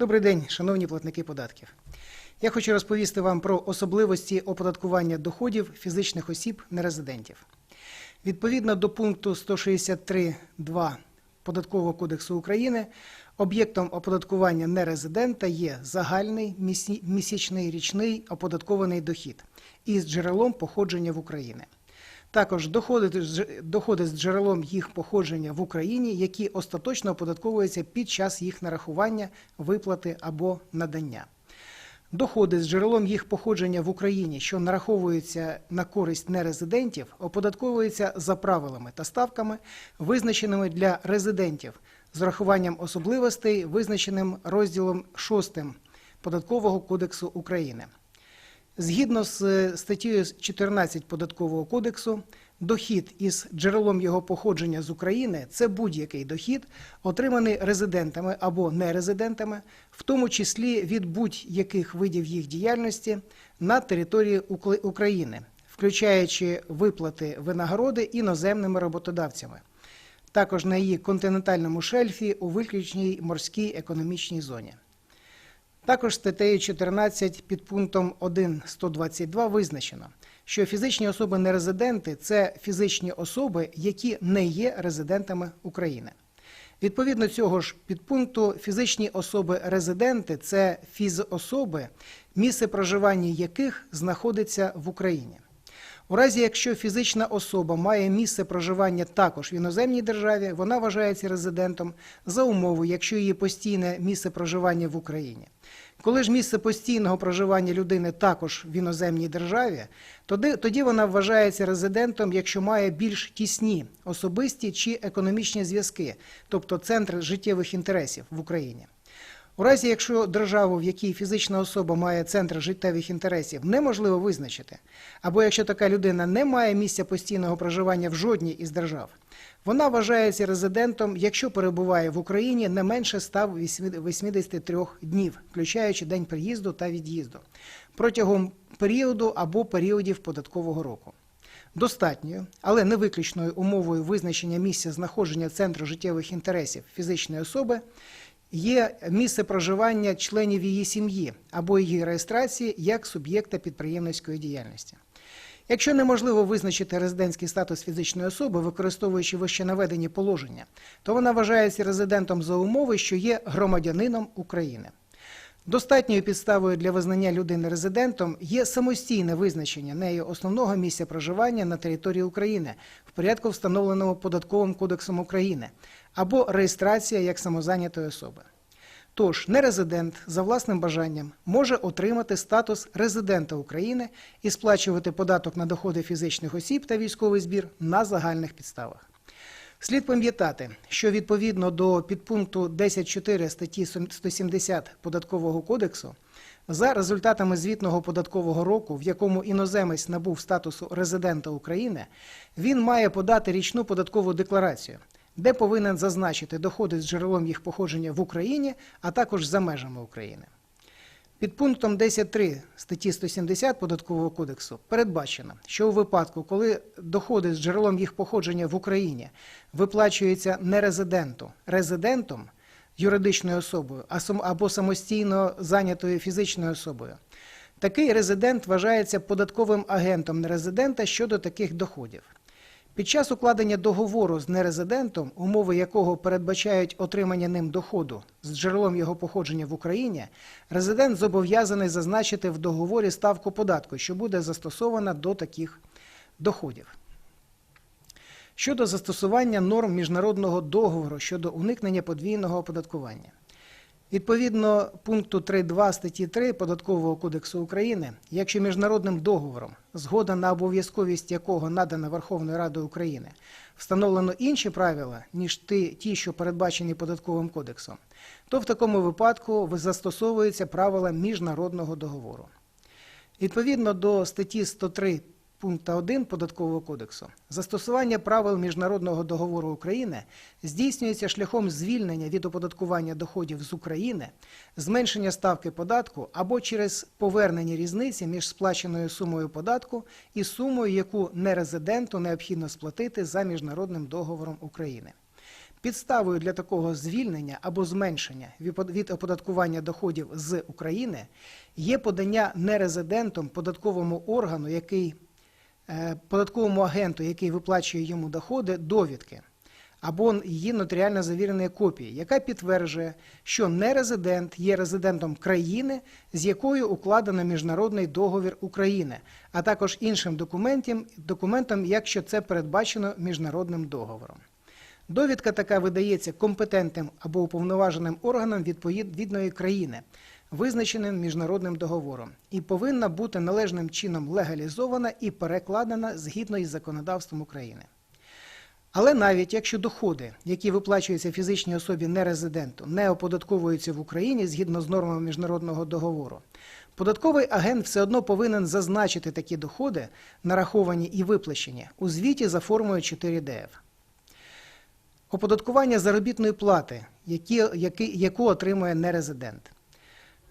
Добрий день, шановні платники податків. Я хочу розповісти вам про особливості оподаткування доходів фізичних осіб нерезидентів. Відповідно до пункту 163.2 Податкового кодексу України, об'єктом оподаткування нерезидента є загальний місячний річний оподаткований дохід із джерелом походження в Україні. Також доходи, доходи з джерелом їх походження в Україні, які остаточно оподатковуються під час їх нарахування, виплати або надання. Доходи з джерелом їх походження в Україні, що нараховуються на користь нерезидентів, оподатковуються за правилами та ставками, визначеними для резидентів, з урахуванням особливостей, визначеним розділом 6 Податкового кодексу України. Згідно з е, статтею 14 Податкового кодексу, дохід із джерелом його походження з України це будь-який дохід, отриманий резидентами або нерезидентами, в тому числі від будь-яких видів їх діяльності на території України, включаючи виплати винагороди іноземними роботодавцями, також на її континентальному шельфі у виключній морській економічній зоні. Також статтею 14 під пунктом 1.122 визначено, що фізичні особи нерезиденти це фізичні особи, які не є резидентами України. Відповідно цього ж підпункту, фізичні особи-резиденти це фізособи, місце проживання яких знаходиться в Україні. У разі, якщо фізична особа має місце проживання також в іноземній державі, вона вважається резидентом за умови, якщо її постійне місце проживання в Україні. Коли ж місце постійного проживання людини також в іноземній державі, тоді, тоді вона вважається резидентом, якщо має більш тісні особисті чи економічні зв'язки, тобто центр життєвих інтересів в Україні. У разі, якщо державу, в якій фізична особа має центр життєвих інтересів, неможливо визначити, або якщо така людина не має місця постійного проживання в жодній із держав, вона вважається резидентом, якщо перебуває в Україні не менше 183 днів, включаючи день приїзду та від'їзду, протягом періоду або періодів податкового року. Достатньою, але не виключною умовою визначення місця знаходження центру життєвих інтересів фізичної особи є місце проживання членів її сім'ї або її реєстрації як суб'єкта підприємницької діяльності. Якщо неможливо визначити резидентський статус фізичної особи, використовуючи вище наведені положення, то вона вважається резидентом за умови, що є громадянином України. Достатньою підставою для визнання людини резидентом є самостійне визначення нею основного місця проживання на території України в порядку, встановленому податковим кодексом України, або реєстрація як самозайнятої особи. Тож нерезидент за власним бажанням може отримати статус резидента України і сплачувати податок на доходи фізичних осіб та військовий збір на загальних підставах. Слід пам'ятати, що відповідно до підпункту 10.4 статті 170 Податкового кодексу, за результатами звітного податкового року, в якому іноземець набув статусу резидента України, він має подати річну податкову декларацію, де повинен зазначити доходи з джерелом їх походження в Україні, а також за межами України. Під пунктом 10.3 статті 170 Податкового кодексу передбачено, що у випадку, коли доходи з джерелом їх походження в Україні виплачуються не резиденту, резидентом юридичною особою або самостійно зайнятою фізичною особою, такий резидент вважається податковим агентом нерезидента щодо таких доходів. Під час укладення договору з нерезидентом, умови якого передбачають отримання ним доходу з джерелом його походження в Україні, резидент зобов'язаний зазначити в договорі ставку податку, що буде застосована до таких доходів. Щодо застосування норм міжнародного договору щодо уникнення подвійного оподаткування. Відповідно пункту 3.2 статті 3 Податкового кодексу України, якщо міжнародним договором, згода на обов'язковість якого надана Верховною Радою України, встановлено інші правила, ніж ті, що передбачені Податковим кодексом, то в такому випадку застосовуються правила міжнародного договору. Відповідно до статті 103 пункта 1 Податкового кодексу, застосування правил міжнародного договору України здійснюється шляхом звільнення від оподаткування доходів з України, зменшення ставки податку або через повернення різниці між сплаченою сумою податку і сумою, яку нерезиденту необхідно сплатити за міжнародним договором України. Підставою для такого звільнення або зменшення від- оподаткування доходів з України є подання нерезидентом податковому органу, який податковому агенту, який виплачує йому доходи, довідки або її нотаріально завіреної копії, яка підтверджує, що нерезидент є резидентом країни, з якою укладено міжнародний договір України, а також іншим документом, документом, якщо це передбачено міжнародним договором. Довідка така видається компетентним або уповноваженим органом відповідної країни, визначеним міжнародним договором, і повинна бути належним чином легалізована і перекладена згідно із законодавством України. Але навіть якщо доходи, які виплачуються фізичній особі нерезиденту, не оподатковуються в Україні згідно з нормами міжнародного договору, податковий агент все одно повинен зазначити такі доходи, нараховані і виплачені у звіті за формою 4ДФ. Оподаткування заробітної плати, які, які, яку отримує нерезидент.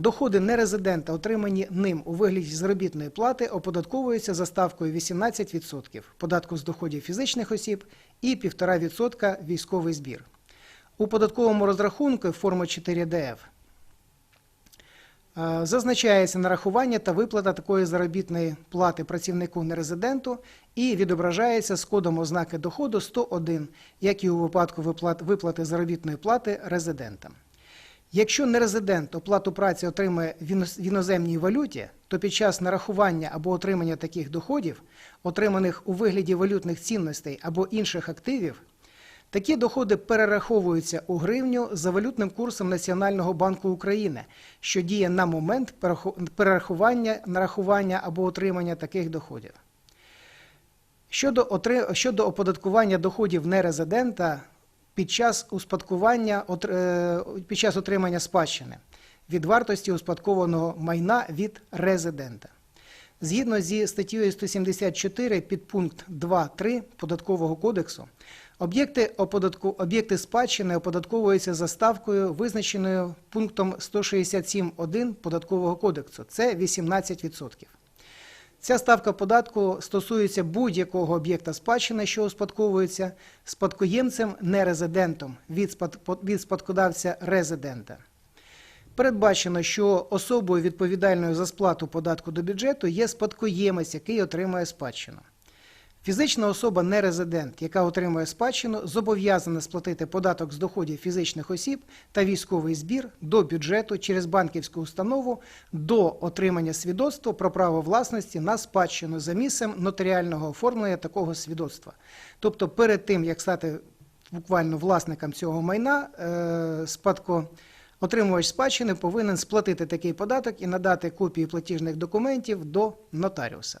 Доходи нерезидента, отримані ним у вигляді заробітної плати, оподатковуються за ставкою 18% податку з доходів фізичних осіб і 1,5% військовий збір. У податковому розрахунку форми 4ДФ е, зазначається нарахування та виплата такої заробітної плати працівнику нерезиденту і відображається з кодом ознаки доходу 101, як і у випадку виплати заробітної плати резидентам. Якщо нерезидент оплату праці отримує в іноземній валюті, то під час нарахування або отримання таких доходів, отриманих у вигляді валютних цінностей або інших активів, такі доходи перераховуються у гривню за валютним курсом Національного банку України, що діє на момент перерахування, нарахування або отримання таких доходів. Щодо, щодо оподаткування доходів нерезидента під час успадкування е, під час отримання спадщини від вартості успадкованого майна від резидента. Згідно зі статтею 174 підпункт 2.3 Податкового кодексу, об'єкти, оподатку... об'єкти спадщини оподатковуються за ставкою, визначеною пунктом 167.1 Податкового кодексу. Це 18%. Ця ставка податку стосується будь-якого об'єкта спадщини, що успадковується спадкоємцем нерезидентом від, спад... спадкодавця резидента. Передбачено, що особою відповідальною за сплату податку до бюджету є спадкоємець, який отримує спадщину. Фізична особа нерезидент, яка отримує спадщину, зобов'язана сплатити податок з доходів фізичних осіб та військовий збір до бюджету через банківську установу до отримання свідоцтва про право власності на спадщину за місцем нотаріального оформлення такого свідоцтва. Тобто, перед тим як стати буквально власником цього майна, е, спадко. Отримувач спадщини повинен сплатити такий податок і надати копії платіжних документів до нотаріуса.